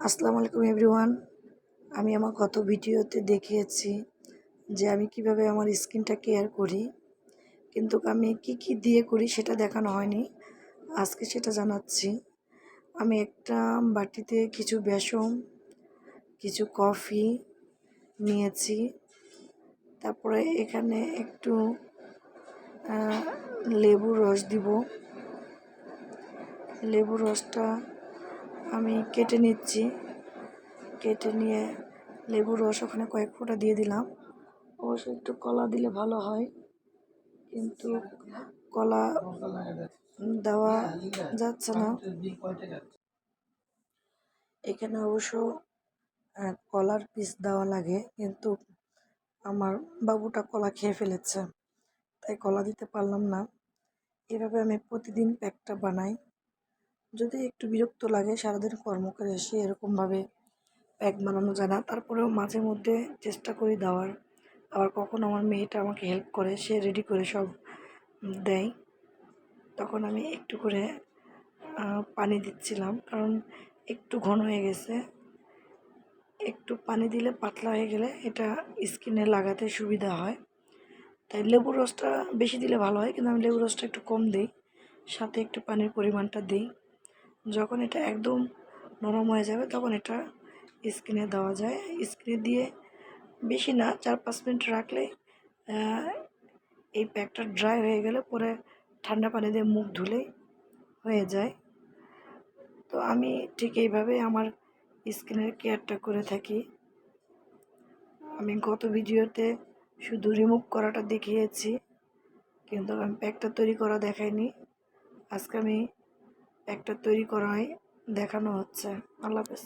আসসালামু আলাইকুম এভরিওয়ান। আমি আমার গত ভিডিওতে দেখিয়েছি যে আমি কীভাবে আমার স্কিনটা কেয়ার করি। কিন্তু আমি কি কি দিয়ে করি সেটা দেখানো হয়নি। আজকে সেটা জানাচ্ছি। আমি একটা বাটিতে কিছু বেসন, কিছু কফি নিয়েছি। তারপরে এখানে একটু লেবুর রস দিব। লেবুর রসটা আমি কেটে নিচ্ছি। কেটে নিয়ে লেবুর রস ওখানে কয়েক ফোঁটা দিয়ে দিলাম। অবশ্য একটু কলা দিলে ভালো হয়, কিন্তু কলা দেওয়া যাচ্ছে না। এখানে অবশ্য কলার পিস দেওয়া লাগে, কিন্তু আমার বাবুটা কলা খেয়ে ফেলেছে, তাই কলা দিতে পারলাম না। এভাবে আমি প্রতিদিন প্যাকটা বানাই। যদি একটু বিরক্ত লাগে, সারাদিন কর্ম করে এসে এরকমভাবে প্যাক বানানো যায় না। তারপরেও মাঝে মধ্যে চেষ্টা করি দেওয়ার। আবার কখন আমার মেয়েটা আমাকে হেল্প করে, সে রেডি করে সব দেয়, তখন আমি একটু করে পানি দিচ্ছিলাম। কারণ একটু ঘন হয়ে গেছে। একটু পানি দিলে পাতলা হয়ে গেলে এটা স্কিনে লাগাতে সুবিধা হয়। তাই লেবুর রসটা বেশি দিলে ভালো হয়, কিন্তু আমি লেবুর রসটা একটু কম দিই। সাথে একটু পানির পরিমাণটা দিই। যখন এটা একদম নরম হয়ে যাবে, তখন এটা স্কিনে দেওয়া যায়। স্কিনে দিয়ে বেশি না, চার পাঁচ মিনিট রাখলে এই প্যাকটা ড্রাই হয়ে গেলে পরে ঠান্ডা পানি দিয়ে মুখ ধুলেই হয়ে যায়। তো আমি ঠিক এইভাবে আমার স্কিনের কেয়ারটা করে থাকি। আমি গত ভিডিওতে শুধু রিমুভ করাটা দেখিয়েছি, কিন্তু আমি প্যাকটা তৈরি করা দেখাইনি। আজকে আমি প্যাকটা তৈরি করা হয় দেখানো হচ্ছে। আল্লাহ হাফেজ।